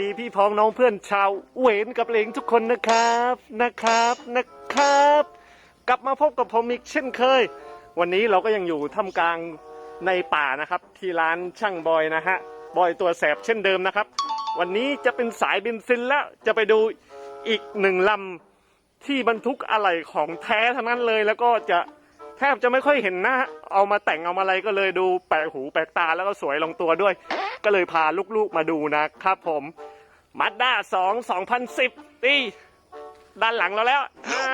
ดีพี่พ้องน้องเพื่อนชาวเวนกับเลงทุกคนนะครับนะครับนะครับ กลับมาพบกับผมอีกเช่นเคย วันนี้เราก็ยังอยู่ท่ามกลางในป่านะครับ ที่ร้านช่างบอยนะฮะบอยตัวแสบเช่นเดิมนะครับ วันนี้จะเป็นสายเบนซินแล้วจะไปดูอีกหนึ่งลำที่บรรทุกอะไหล่ของแท้ทั้งนั้นเลยแล้วก็จะแทบจะไม่ค่อยเห็นน้าเอามาแต่งเอามาอะไรก็เลยดูแปลกหูแปลกตาแล้วก็สวยลงตัวด้วย ก็เลยพาลูกๆมาดูนะครับผม มาด้าสองสองพันสิบตีด้านหลังเราแล้ว อ่า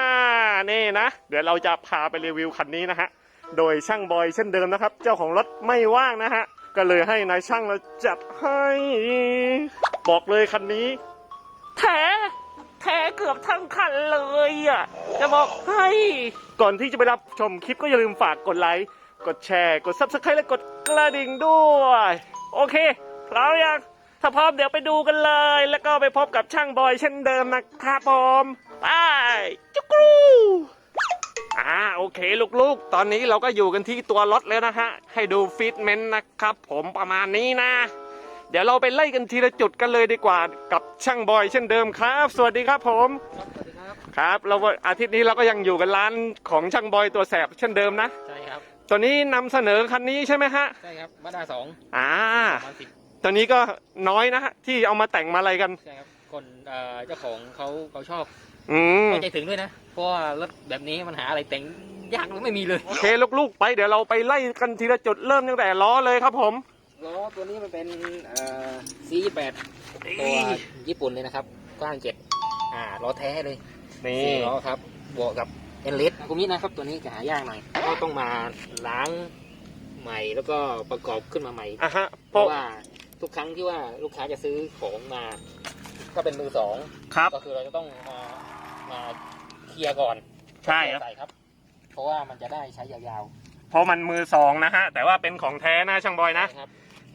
นี่นะ เดี๋ยวเราจะพาไปรีวิวคันนี้นะฮะ โดยช่างบอยเช่นเดิมนะครับ เจ้าของรถไม่ว่างนะฮะ ก็เลยให้นายช่างเราจัดให้ บอกเลยคันนี้ แท้ แท้เกือบทั้งคันเลยอะ จะบอกให้ ก่อนที่จะไปรับชมคลิปก็อย่าลืมฝากกดไลค์ กดแชร์ กด subscribe และกดกระดิ่งด้วย โอเคพร้อมยัง ถ้าพร้อมเดี๋ยวไปดูกันเลย แล้วก็ไปพบกับช่างบอยเช่นเดิมนะครับผมไปจุกรูอ่าโอเคลูกๆ ตอนนี้เราก็อยู่กันที่ตัวรถแล้วนะฮะ ให้ดูฟิตเมนต์นะครับผมประมาณนี้นะ เดี๋ยวเราไปไล่กันทีละจุดกันเลยดีกว่ากับช่างบอยเช่นเดิมครับ สวัสดีครับผมครับสวัสดีครับครับเราอาทิตย์นี้เราก็ยังอยู่กันร้านของช่างบอยตัวแสบเช่นเดิมนะ ใช่ครับ ตัวนี้นำเสนอคันนี้ใช่ไหมฮะ ใช่ครับมาด้าสองอ่าประมาณสิบ ตัวนี้ก็น้อยนะฮะที่เอามาแต่งมาอะไรกัน ใช่ครับ คนเอ่อเจ้าของเขาเขาชอบอืมเข้าใจถึงด้วยนะ เพราะว่ารถแบบนี้มันหาอะไรแต่งยากหรือไม่มีเลย โอเคลูกๆ ไปเดี๋ยวเราไปไล่กันทีละจุดเริ่มตั้งแต่ล้อเลยครับผม ล้อตัวนี้มันเป็นเอ่อซีแปดตัวญี่ปุ่นเลยนะครับกว้างเจ็ดอ่าล้อแท้เลยนี่สี่ล้อครับบวกกับเอลเลสกุมินะครับ ตัวนี้จะหายากหน่อยก็ต้องมาล้างใหม่แล้วก็ประกอบขึ้นมาใหม่ อะฮะเพเพราะราะว่า ทุกครั้งที่ว่าลูกค้าจะซื้อของมา ก็เป็นมือสองครับ ก็คือเราจะต้องมามาเคลียร์ก่อนใช่ครับ ใส่ครับ เพราะว่ามันจะได้ใช้ยาวเพราะมันมือสองนะฮะ แต่ว่าเป็นของแท้นะช่างบอยๆนะครับ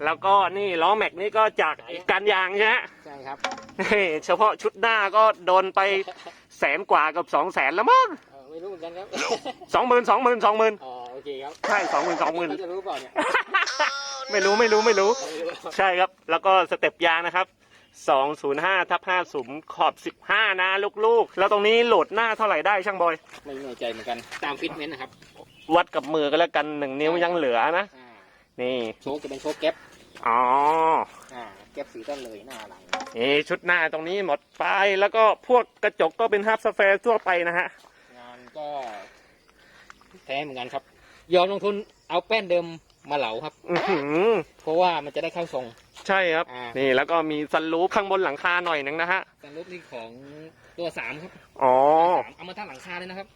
แล้วก็นี่ล้อแม็กนี่ก็จากการยางใช่ไหมใช่ครับนี่เฉพาะชุดหน้าก็โดนไปแสนกว่ากับสองแสนแล้วมั้งเออไม่รู้เหมือนกันครับ สองหมื่นสองหมื่นสองหมื่นอ๋อโอเคครับใช่สองหมื่นสองหมื่นเขาจะรู้เปล่าเนี่ย ไม่รู้ไม่รู้ไม่รู้ไม่รู้ ใช่ครับ แล้วก็สเต็ปยางนะครับ 205ทับ50ขอบ 15 นะลูกๆ แล้วตรงนี้โหลดหน้าเท่าไหร่ได้ช่างบอย ไม่แน่ใจเหมือนกัน ตามฟิตเมนต์นะครับวัดกับมือก็แล้วกันหนึ่งนิ้วยังเหลือนะ อ่านี่ โชคจะเป็นโชคแก๊ปอ๋อ อ่าแก๊ปสีต้นเลยหน้าหลังนี่ชุดหน้าตรงนี้หมดไป แล้วก็พวกกระจกก็เป็นฮาร์ฟสแฟร์ทั่วไปนะฮะ งานก็แท้เหมือนกันครับ ยอมลงทุนเอาแป้นเดิม มาเหลาครับ อือหือเพราะว่ามันจะได้เข้าทรง ใช่ครับ อ่านี่แล้วก็มีซันรูฟข้างบนหลังคาหน่อยหนึงนะฮะแต่รูปนี้ของตัวสามครับอ๋อ สามเอามาทั้งหลังคาเลยนะครับ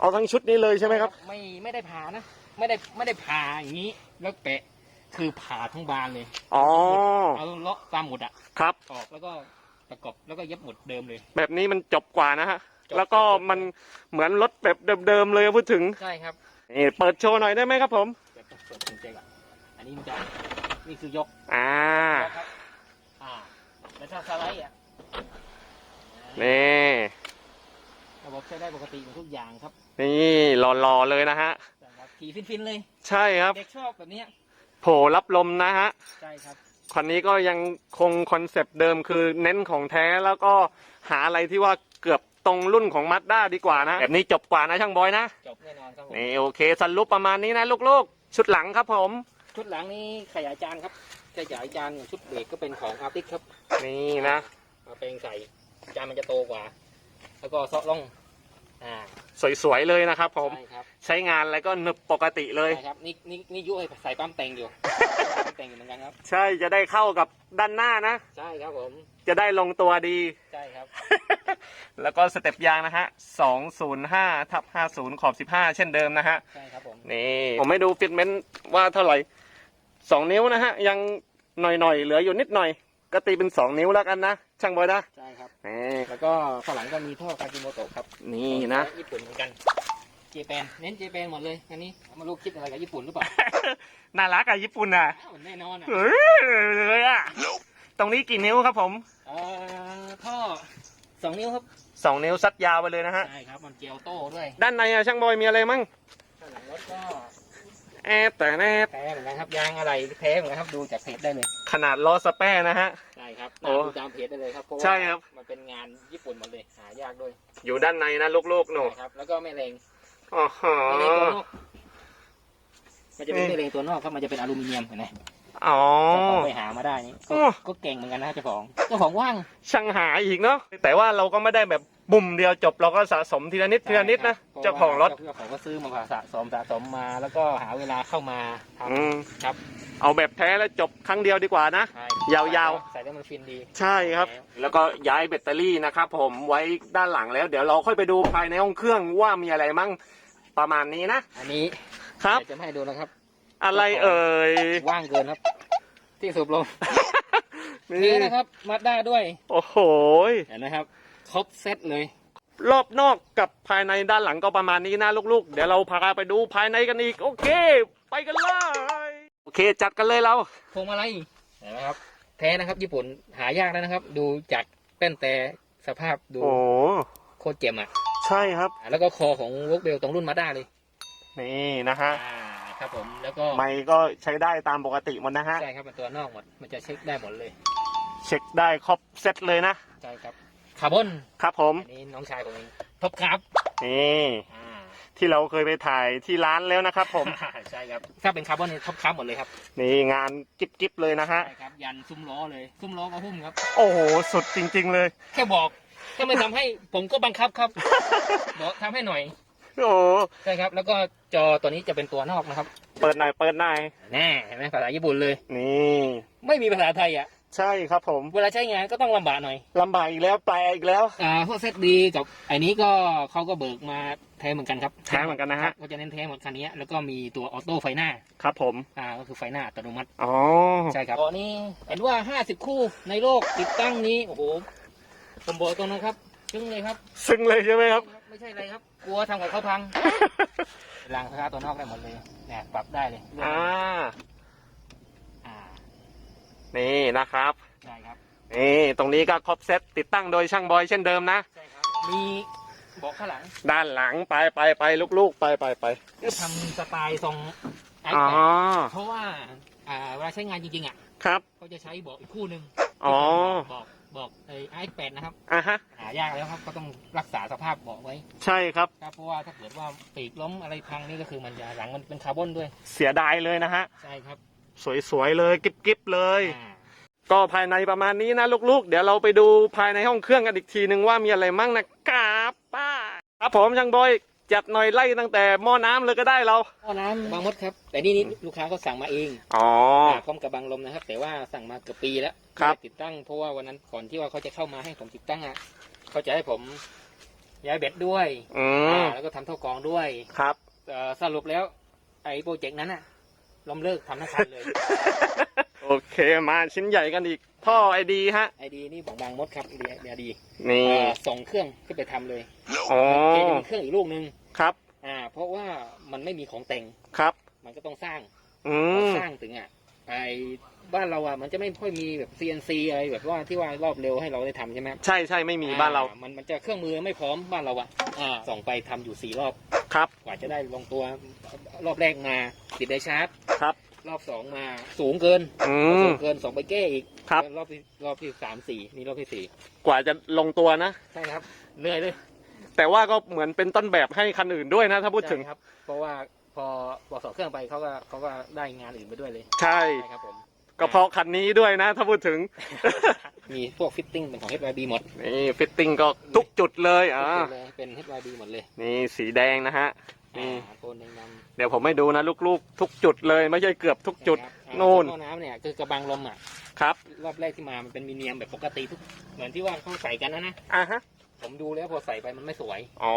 เอาทั้งชุดนี้เลยใช่ไหมครับ ไม่ไม่ได้ผ่านะ ไม่ได้ไม่ได้ผ่าอย่างนี้ แล้วแปะคือผ่าทั้งบานเลยอ๋อ เอาเลาะตามหมุดอะครับ ออกแล้วก็ประกอบแล้วก็เย็บหมุดเดิมเลย แบบนี้มันจบกว่านะฮะ จบ แล้วก็มันเหมือนรถแบบเดิมๆเลยพูดถึง ใช่ครับ นี่เปิดโชว์หน่อยได้ไหมครับผม เดี๋ยวต้องเปิดกุญแจก่อนอันนี้มันจะนี่คือยกอ่ายกครับอ่าแล้วถ้าสไลด์อะนี่ ระบบใช้ได้ปกติหมดทุกอย่างครับนี่หล่อๆเลยนะฮะ แต่ครับขี่ฟินๆเลยใช่ครับ เด็กชอบแบบเนี้ยโผล่รับลมนะฮะ ใช่ครับคันนี้ก็ยังคงคอนเซปต์เดิมคือเน้นของแท้แล้วก็หาอะไรที่ว่าเกือบตรงรุ่นของมัดด้าดีกว่านะ แบบนี้จบกว่านะช่างบอยนะ จบแน่นอนครับผม นี่โอเคสรุปประมาณนี้นะลูกๆ ชุดหลังครับผม ชุดหลังนี้ขยายจานครับขยายจานชุดเบรกก็เป็นของอาร์ติกครับนี่นะมาแปลงใส่จานมันจะโตกว่า แล้วก็ซอกล่อง อ่าสวยๆเลยนะครับ ผม ใช่ครับใช้งานอะไรก็หนึบปกติเลย ใช่ครับนี่นี่นี่ยุ้ยใส่ปั๊มแต่งอยู่ ปั๊มแต่งอยู่เหมือนกันครับ ใช่จะได้เข้ากับด้านหน้านะ ใช่ครับผม จะได้ลงตัวดี ใช่ครับ แล้วก็สเต็ปยางนะฮะ205ทับ50 ขอบ 15 เช่นเดิมนะฮะ ใช่ครับผม นี่ ผมไม่ดูฟิตเมนต์ว่าเท่าไหร่2นิ้วนะฮะ ยังหน่อยๆ เหลืออยู่นิดหน่อย ก็ตีเป็น 2 นิ้วแล้วกันนะ ช่างบอยนะใช่ครับ นี่แล้วก็ข้างหลังก็มีท่อคาจิโมโตะครับนี่นะญี่ปุ่นเหมือนกันเจแปนเน้นเจแปนหมดเลยอันนี้เอามาลูกคิดอะไรกับญี่ปุ่นหรือเปล่าน่ารักอะญี่ปุ่นอะอ้าวแน่นอนอะเฮ้ยเลยอะตรงนี้กี่นิ้วครับผมเอ่อท่อสองนิ้วครับ2นิ้วซัดยาวไปเลยนะฮะใช่ครับมันเกียวโต้ด้วยด้านในอะช่างบอยมีอะไรมั่งข้างหลังรถก็ แอดแต่แอดแท้เหมือนกันครับยางอะไรแท้เหมือนกันครับดูจากเพจได้เลยขนาดล้อสแปร์นะฮะ ใช่ครับโอ้ดูตามเพจได้เลยครับเพราะว่าใช่ครับ มันเป็นงานญี่ปุ่นหมดเลยหายากด้วยอยู่ด้านในนะลูกๆหนูใช่ครับแล้วก็แม่เหลงอ๋อฮะ แม่เหลงตัวนอกมันจะเป็นนี่แม่เหลงตัวนอกครับมันจะเป็นอลูมิเนียมเห็นไหมอ๋อ เจ้าของไปหามาได้นี่ก็โอ้ก็เก่งเหมือนกันนะเจ้าของเจ้าของว่างช่างหาอีกเนาะแต่ว่าเราก็ไม่ได้แบบ บุ่มเดียวจบเราก็สะสมทีละนิดทีละนิดนะใช่เจ้าของรถเจ้าของก็ซื้อมาสะสมสะสมมาแล้วก็หาเวลาเข้ามาทอืมำครับเอาแบบแท้แล้วจบครั้งเดียวดีกว่านะ ใช่ยาวๆ ใส่ได้มันฟินดี ใช่ครับ แล้วก็ย้ายแบตเตอรี่นะครับผมไว้ด้านหลังแล้ว เดี๋ยวเราค่อยไปดูภายในห้องเครื่องว่ามีอะไรมั่งประมาณนี้นะอันนี้ครับ เดี๋ยวจะไม่ให้ดูนะครับ อะไรเอ่ย ว่างเกินครับ ที่สูบลมนี่นี่นะครับมาด้าด้วยโอ้โห เห็นไหมครับ ครบเซตเลย รอบนอกกับภายในด้านหลังก็ประมาณนี้นะลูกๆ เดี๋ยวเราพาไปดูภายในกันอีก โอเค ไปกันเลย โอเค จัดกันเลยเราพวงมาลัยเห็นไหมครับ แท้นะครับ ญี่ปุ่นหายากแล้วนะครับ ดูจากแป้นแต่สภาพดูโอ้โคตรเจ็มอะ ใช่ครับอ่าแล้วก็คอของวอล์กเบลตรงรุ่นมาด้าเลย นี่นะฮะอ่าครับผมแล้วก็ไมค์ก็ใช้ได้ตามปกติหมดนะฮะใช่ครับมันตัวนอกหมดมันจะเช็คได้หมดเลย เช็คได้ครบเซตเลยนะใช่ครับ คาร์บอนครับผมอันนี้น้องชายผมเองท็อปครับนี่อ่าที่เราเคยไปถ่ายที่ร้านแล้วนะครับ ผมใช่ครับถ้าเป็นคาร์บอนนี่ท็อปครับหมดเลยครับนี่งานกิ๊บๆเลยนะฮะใช่ครับยันซุ้มล้อเลยซุ้มล้อก็หุ้มครับ โอ้โหสุดจริง ๆ เลย แค่บอกถ้าไม่ทำให้ผมก็บังคับครับ บอกทำให้หน่อยโอ้โหใช่ครับ แล้วก็จอตัวนี้จะเป็นตัวนอกนะครับเปิดหน่อยเปิดหน่อยแน่เห็นไหมภาษาญี่ปุ่นเลย นี่ ไม่มีภาษาไทยอะ ใช่ครับผมเวลาใช้งานก็ต้องลำบากหน่อยลำบากอีกแล้วแปลอีกแล้ว อ่าพวกเซตดีกับไอ้นี้ก็เขาก็เบิกมาแท้เหมือนกันครับแท้เหมือนกันนะฮะก็จะเน้นแท้หมดคันนี้แล้วก็มีตัวออโต้ไฟหน้าครับผม อ่าก็คือไฟหน้าอัตโนมัติอ๋อ ใช่ครับตอนนี้เห็นว่า 50 คู่ในโลกติดตั้งนี้โอ้โหผมบอกตรงนะครับซึ้งเลยครับ ซึ้งเลยใช่ไหมครับ ไม่ใช่อะไรครับ กลัวทำกับเขาพังรางค้าตัวนอกได้หมดเลยเนี่ยปรับได้เลย อ่าอ่า นี่นะครับใช่ครับนี่ตรงนี้ก็ครบเซตติดตั้งโดยช่างบอยเช่นเดิมนะ ใช่ครับมีเบอกข้างหลังด้านหลังไปไปไปลูกๆ ไปไปไปก็ทำสไตล์ทรงไออ๋อแปดเพราะว่าอ่าเวลาใช้งานจริงๆอะครับ เขาจะใช้เบอกอีกคู่หนึ่งอ๋อบอกบอกไอไอแปดนะครับอะฮะ หายากแล้วครับก็ต้องรักษาสภาพเบอกไว้ใช่ครับ ครับเพราะว่าถ้าเกิดว่าปีกล้มอะไรพังนี่ก็คือมันจะหลังมันเป็นคาร์บอนด้วย เสียดายเลยนะฮะ ใช่ครับ สวยๆเลยกิ๊บๆเลยอ่าก็ภายในประมาณนี้นะลูกๆ เดี๋ยวเราไปดูภายในห้องเครื่องกันอีกทีหนึ่งว่ามีอะไรมั่งนะครับป้าครับผมช่างบอยจัดหน่อยไล่ตั้งแต่หม้อน้ำเลยก็ได้เราหม้อน้ำบางมดครับ แต่นี่นี่ลูกค้าเขาสั่งมาเองอ๋อาพร้อมกับบังลมนะครับ แต่ว่าสั่งมาเกือบปีแล้วครับ ไม่ได้ติดตั้งเพราะว่าวันนั้นก่อนที่ว่าเขาจะเข้ามาให้ผมติดตั้งอะเขาจะให้ผมย้ายเบ็ดด้วยอืมอ่าแล้วก็ทำเท่ากองด้วยครับ เอ่อสรุปแล้ว ไอ้โปรเจกต์นั้นอะ ล้มเลิกทำทั้งคันเลย โอเคมาชิ้นใหญ่กันอีก ท่อไอดีฮะ ไอดีนี่ของบางมดครับเดียเดียดีนี่เอ่อส่งเครื่องขึ้นไปทำเลยอ๋อแกจะมีเครื่องอีกลูกนึงครับอ่า เพราะว่ามันไม่มีของแต่งครับ มันก็ต้องสร้างอืมสร้างถึงอะไอ้บ้านเราอะมันจะไม่ค่อยมีแบบ CNC อะไรแบบว่าที่ว่ารอบเร็วให้เราได้ทำใช่ไหมครับใช่ใช่ไม่มีบ้านเราอ่มันมันจะเครื่องมือไม่พร้อมบ้านเราอะอ่าส่งไปทำอยู่สี่รอบครับ กว่าจะได้ลงตัวรอบแรกมา ติดได้ชาร์จครับ รอบสองมาสูงเกินอืสูม งเกินส่งไปแก้อีกครับ รอบที่รอบที่สามสี่นี่รอบที่สี่กว่าจะลงตัวนะ ใช่ครับเหนื่อยเลยแต่ว่าก็เหมือนเป็นต้นแบบให้คันอื่นด้วยนะ ถ้าพูดถึง ใช่ครับ เพราะว่าพอบอกสองเครื่องไปเขาก็เขาก็ได้งานอื่นไปด้วยเลยใช่ ใช่ครับผม ก็เพราะคันนี้ด้วยนะ ถ้าพูดถึง มีพวกฟิตติ้งเป็นของ HYB หมดนี่ฟิตติ้งก็ทุกจุดเลยอ่าทุกจุดเลยเป็น HYB หมดเลย นี่สีแดงนะฮะ นี่ อ่าโทนแดงดำเดี๋ยวผมให้ดูนะลูกๆ ทุกจุดเลยไม่ใช่เกือบทุกจุดนะครับอ่านู่น ท่อน้ำเนี่ยคือกระบังลมอะครับรอบแรกที่มามันเป็นมีเนียมแบบปกติทุกเหมือนที่ว่าเขาใส่กันนะนะอะฮะผมดูแล้วพอใส่ไปมันไม่สวย อ๋อ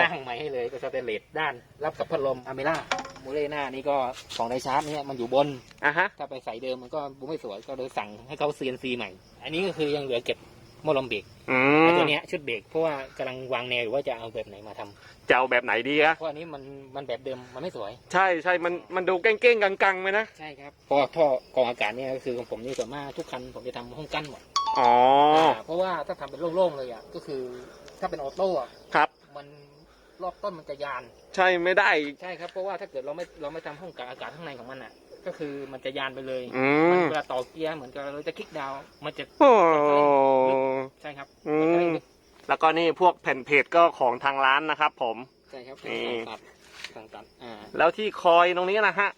สร้างใหม่ให้เลยก็สเตนเลสด้าน รับกับพัดลมอเมล่าโมเลหน้านี่ก็ของไดชาร์จเนี่ยมันอยู่บน อะฮะถ้าไปใส่เดิมมันก็ไม่สวยก็เลยสั่งให้เขา CNC ใหม่ อันนี้ก็คือยังเหลือเก็บ หม้อลมเบรกอืไอ้มตัวเนี้ยชุดเบรกเพราะว่ากำลังวางแนวอยู่ว่าจะเอาแบบไหนมาทำจะเอาแบบไหนดีอะเพราะอันนี้มันมันแบบเดิมมันไม่สวย ใช่ใช่มันมันดูเก้งๆกังๆไหมนะใช่ครับเพราะว่าท่อกรองอากาศเนี่ยก็คือของผมนี่ส่วนมากทุกคันผมจะทำห้องกั้นหมดอ๋อาเพราะว่าถ้าทำเป็นโล่งๆเลยอะก็คือถ้าเป็นออโต้อะครับ มันรอบต้นมันจะยาน ใช่ไม่ได้ใช่ครับเพราะว่าถ้าเกิดเราไม่เราไม่ทำห้องกักอากาศข้างในของมันอะ ก็คือมันจะยานไปเลยอืมันมเวลาต่อเกียร์เหมือนกับเราจะคลิกดาวน์มันจะ โอ้ ใช่ครับอืมแล้วก็นี่พวกแผ่นเพจก็ของทางร้านนะครับ ผม ใช่ครับนี่สั่งตัดสั่งตัดอ่าแล้วที่คอยตรงนี้นะฮะ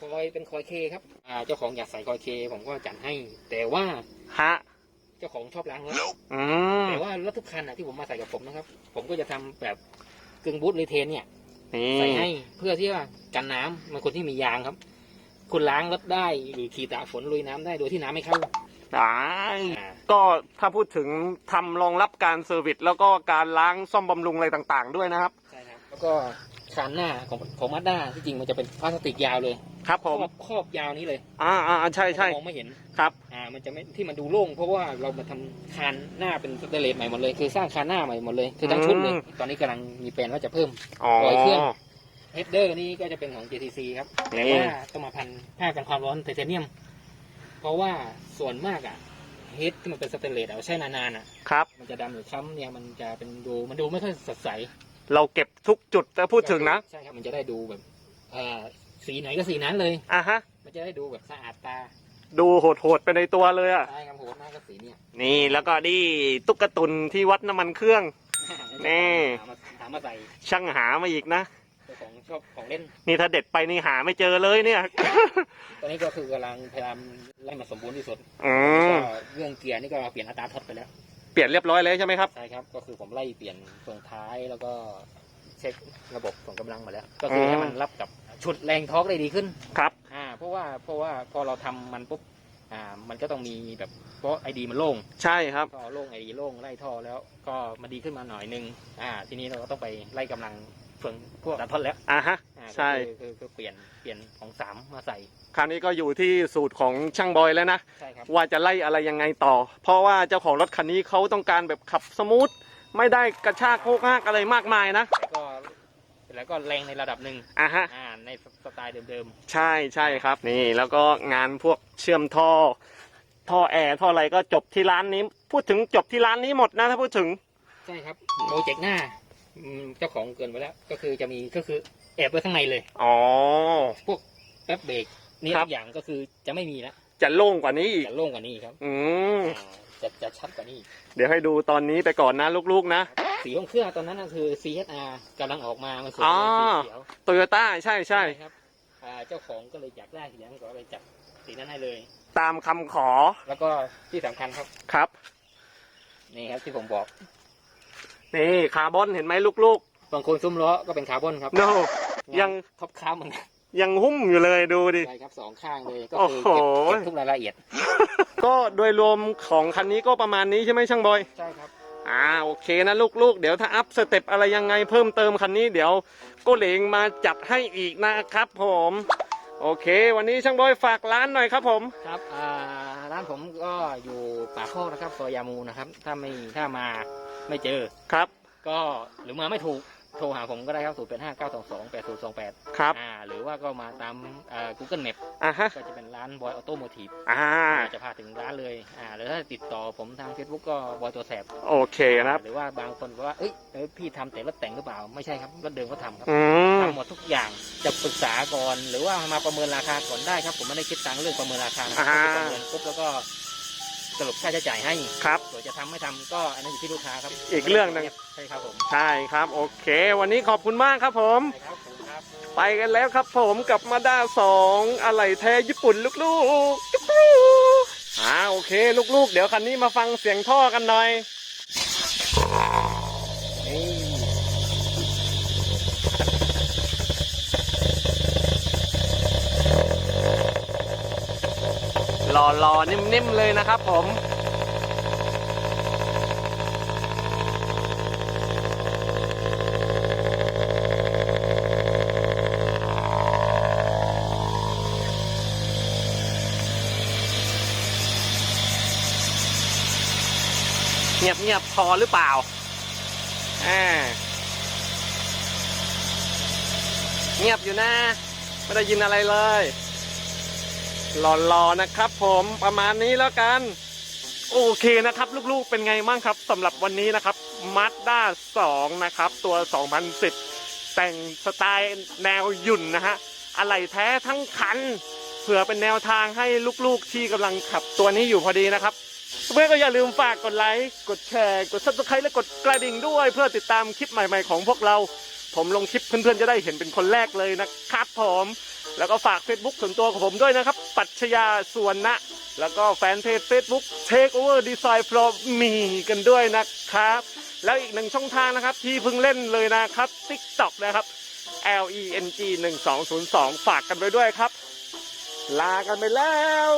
คอยเป็นคอยเคครับอ่าเจ้าของอยากใส่คอยเคผมก็จัดให้ แต่ว่าฮะ เจ้าของชอบล้างรถอืม แต่ว่ารถทุกคันอะที่ผมมาใส่กับผมนะครับ ผมก็จะทำแบบกึ่งบูทรีเทนเนี่ย นี่ ใส่ให้เพื่อที่ว่ากันน้ำมันคนที่มียางครับ คุณล้างรถได้หรือขี่ตากฝนลุยน้ำได้โดยที่น้ำไม่เข้าได้ อ่า ก็ถ้าพูดถึงทำรองรับการเซอร์วิสแล้วก็การล้างซ่อมบำรุงอะไรต่างๆ ด้วยนะครับ ใช่ครับ แล้วก็คานหน้าของของมาด้าที่จริงมันจะเป็นพลาสติกยาวเลยครับคผรอมบครอบยาวนี้เลยอ่าอ่าใช่ใช่มองไม่เห็น ครับ อ่า มันจะไม่ที่มันดูโล่งเพราะว่าเรามาทำคานหน้าเป็นสเตนเลสใหม่หมดเลย คือสร้างคานหน้าใหม่หมดเลย คือทั้งชุดเลย อืม ตอนนี้กำลังมีแผนว่าจะเพิ่ม อ๋อปล่อยเครื่อง เฮดเดอร์นี่ก็จะเป็นของ JTC ครับนี่แต่ว่าต้องมาพันผ้ากันความร้อนไทเทเนียม เพราะว่าส่วนมากอะ เฮดที่มันเป็นสเตนเลสอะใช้นานๆอะ ครับ มันจะดำหรือคล้ำเนี่ยมันจะเป็นดูมันดูไม่ค่อยสดใสเราเก็บทุกจุดแต่พูดถึงนะใช่ครับมันจะได้ดูแบบเอ่อสีไหนก็สีนั้นเลย อะฮะ มันจะได้ดูแบบสะอาดตาดูโหดๆไปในตัวเลยอะ ใช่ครับโหหน้าก็สีเนี่ยนี่แล้วก็นี่ตุ๊กตุนที่วัดน้ำมันเครื่องนี่หามาหามาใส่ ช่างหามาอีกนะเจ้า ของชอบของเล่น นี่ถ้าเด็ดไปนี่หาไม่เจอเลยเนี่ย ตอนนี้ก็คือกำลังพยายามไล่มาสมบูรณ์ที่สุดอืมก็เรื่องเกียร์นี่ก็เปลี่ยนอัตราทดไปแล้ว เปลี่ยนเรียบร้อยแล้วใช่ไหมครับ ใช่ครับ ก็คือผมไล่เปลี่ยนเฟืองท้ายแล้วก็เช็คระบบส่งกำลังมาแล้ว ก็คือให้มันรับกับชุดแรงทอร์กได้ดีขึ้น ครับ อ่า เพราะว่า เพราะว่าพอเราทำมันปุ๊บ อ่า มันก็ต้องมีแบบ เพราะไอดีมันโล่ง ใช่ครับ ก็โล่งไอดีโล่งไล่ท่อแล้ว ก็มาดีขึ้นมาหน่อยนึง อ่า ทีนี้เราก็ต้องไปไล่กำลัง เฟืองพวกดันทอนแล้วอะฮะ อ่าใช่ก็คือคือคือเปลี่ยนเปลี่ยนของสามมาใส่คราวนี้ก็อยู่ที่สูตรของช่างบอยแล้วนะ ใช่ครับ ว่าจะไล่อะไรยังไงต่อ เพราะว่าเจ้าของรถคันนี้เขาต้องการแบบขับสมูทไม่ได้กระชากโคกหักอะไรมากมายนะแต่ก็แล้วก็แรงในระดับหนึ่งอะฮะ อ่าในสไตล์เดิมใช่ใช่ครับ นี่แล้วก็งานพวกเชื่อมท่อ ท่อแอร์ท่ออะไรก็จบที่ร้านนี้ พูดถึงจบที่ร้านนี้หมดนะถ้าพูดถึง ๆ ใช่ครับโปรเจกต์หน้า อืมเจ้าของเกินไปแล้ว ก็คือจะมีก็คือแอบไว้ข้างในเลย อ๋อ พวกแป๊บเบรกนี่ครับ ทุกอย่างก็คือจะไม่มีแล้วจะโล่งกว่านี้อีก จะโล่งกว่านี้ครับอืม อ่าจะจะชัดกว่านี้อีกเดี๋ยวให้ดูตอนนี้ไปก่อนนะลูกๆนะ สีของเครื่องตอนนั้นก็คือ CSR กำลังออกมามันสวยอ๋อ สีเขียวโตโยต้าใช่ใช่ ครับอ่าเจ้าของก็เลยอยากได้สีนั้นก็เลยจับสีนั้นให้เลย ตามคำขอแล้วก็ที่สำคัญครับ ครับ นี่ครับที่ผมบอก นี่คาร์บอนเห็นไหมลูกบางคนซุ้มล้อก็เป็นคาร์บอนครับๆโนยังท็อปค้าเหมือนกันยังหุ้มอยู่เลยดูดิ ใช่ครับสองข้างเลยก็โอ้คือโหเก็บเก็บทุกรายละเอียดก็โดยรวมของคันนี้ก็ประมาณนี้ใช่ไหมช่างบอย ใช่ครับ อ่าโอเคนะลูกๆ เดี๋ยวถ้าอัพสเต็ปอะไรยังไงเพิ่มเติมคันนี้เดี๋ยวโก็เหลงมาจัดให้อีกนะครับผม โอเค วันนี้ช่างบอยฝากร้านหน่อยครับผม ครับอ่าร้านผมก็อยู่ปากโคกนะครับซอยยามูนะครับ ถ้าไม่ถ้ามาไม่เจอครับ ก็หรือมาไม่ถูก โทรหาผมก็ได้ครับ 0 8 5 9 2 2 8 0 2 8ครับอ่าหรือว่าก็มาตามอ่า Google Map อะฮะก็จะเป็นร้านบอยออโต้โมทีฟอ่าจะพาถึงร้านเลยอ่าหรือถ้าติดต่อผมทาง Facebook ก็บอยตัวแสบโอเคนะครับหรือว่าบางคนบอกว่าเอ้ยเอ้ยพี่ทำแต่รถแต่งหรือเปล่าไม่ใช่ครับรถเดิมก็ทำครับอืมทำหมดทุกอย่างจะปรึกษาก่อน หรือว่ามาประเมินราคาก่อนได้ครับ ผมไม่ได้คิดตังค์เรื่องประเมินราคานะอ่าก็คือประเมินปุ๊บแล้วก็ สรุปค่าใช้จ่ายให้ครับ ส่วนจะทำไม่ทำก็อันนั้นอยู่ที่ลูกค้าครับอีกเรื่องหนึ่ง ใช่ครับผมใช่ครับ โอเค วันนี้ขอบคุณมากครับผม ใช่ครับผมครับ ไปกันแล้วครับผมกับมาด้าสองอะไรแท้ญี่ปุ่นลูกๆจุ๊บลูกอ่าโอเค ลูกๆ เดี๋ยวคันนี้มาฟังเสียงท่อกันหน่อย หล่อๆนิ่มๆเลยนะครับผมเงียบๆพอหรือเปล่า อ่า เงียบอยู่นะ ไม่ได้ยินอะไรเลย หล่อๆนะครับผมประมาณนี้แล้วกัน โอเคนะครับ ลูกๆเป็นไงบ้างครับสำหรับวันนี้นะครับ Mazda 2นะครับ ตัว 2010 แต่งสไตล์แนวหยุ่นนะฮะอะไหล่แท้ทั้งคันเผื่อเป็นแนวทางให้ลูกๆที่กำลังขับตัวนี้อยู่พอดีนะครับเพื่อนก็อย่าลืมฝากกดไลค์ กดแชร์ กด subscribe และกดกระดิ่งด้วย เพื่อติดตามคลิปใหม่ ๆ ของพวกเรา ผมลงคลิปเพื่อนๆจะได้เห็นเป็นคนแรกเลยนะครับผม แล้วก็ฝาก Facebook ส่วนตัวของผมด้วยนะครับ ปัชญาส่วนนะ แล้วก็แฟนเพจ Facebook Take Over Design from Me กันด้วยนะครับ แล้วอีกหนึ่งช่องทางนะครับ ที่เพิ่งเล่นเลยนะครับ TikTok นะครับ L E N G 1 2 0 2 ฝากกันไปด้วยครับ ลากันไปแล้ว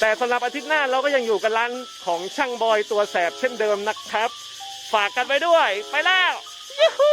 แต่สำหรับอาทิตย์หน้าเราก็ยังอยู่กันร้านของช่างบอยตัวแสบเช่นเดิมนะครับ ฝากกันไปด้วย ไปแล้วยูฮู